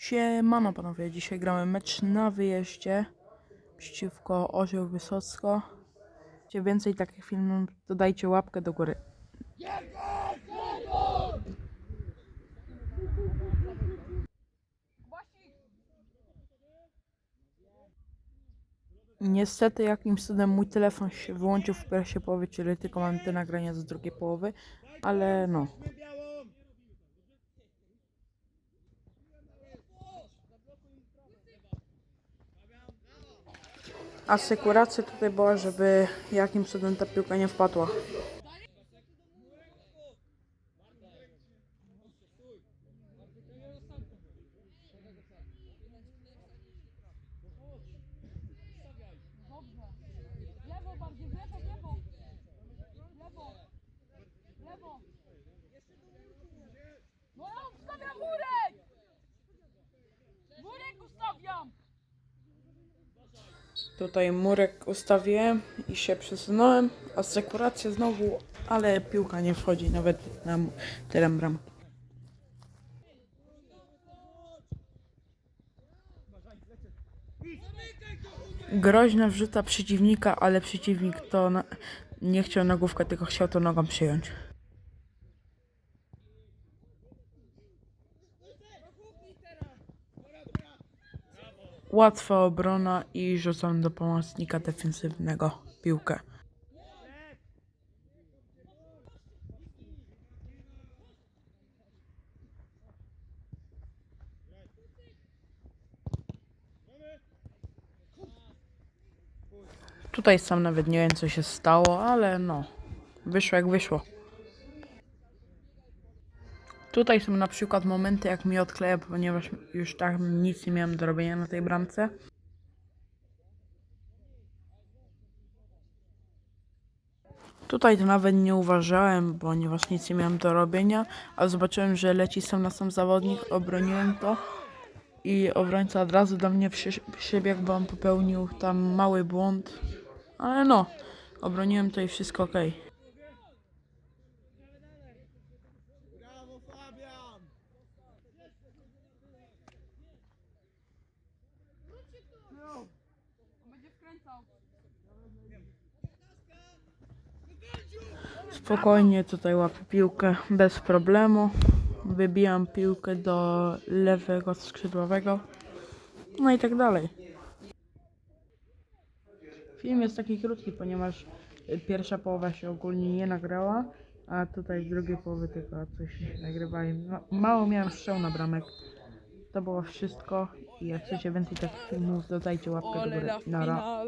Siemano panowie, dzisiaj gramy mecz na wyjeździe przeciwko Orzeł Wysocko. Chcecie więcej takich filmów, to dajcie łapkę do góry. Niestety jakimś cudem mój telefon się wyłączył w pierwszej połowie, czyli tylko mam te nagrania z drugiej połowy, ale no. Asekuracja tutaj była, żeby jakimś cudem ta piłka nie wpadła. Tutaj murek ustawiłem i się przesunąłem. Asekuracja znowu, ale piłka nie wchodzi nawet na teren bramki. Groźna wrzuta przeciwnika, ale przeciwnik to na... nie chciał nogówkę, tylko chciał to nogą przyjąć. Łatwa obrona i rzucam do pomocnika defensywnego piłkę. Tutaj sam nawet nie wiem co się stało, ale no, wyszło jak wyszło. Tutaj są na przykład momenty jak mi odkleja, ponieważ już tak nic nie miałem do robienia na tej bramce. Tutaj to nawet nie uważałem, ponieważ nic nie miałem do robienia, a zobaczyłem, że leci sam na sam zawodnik, obroniłem to i obrońca od razu do mnie przy, przybiegł, bo on popełnił tam mały błąd, ale no, obroniłem to i wszystko ok. Fabian! Będzie wkręcał. Spokojnie tutaj łapię piłkę bez problemu. Wybijam piłkę do lewego skrzydłowego. No i tak dalej. Film jest taki krótki, ponieważ pierwsza połowa się ogólnie nie nagrała, a tutaj w drugiej połowie tylko coś nagrywałem. No, mało miałem strzał na bramek. To było wszystko. I jak chcecie więcej takich filmów, dodajcie łapkę do góry. Nara.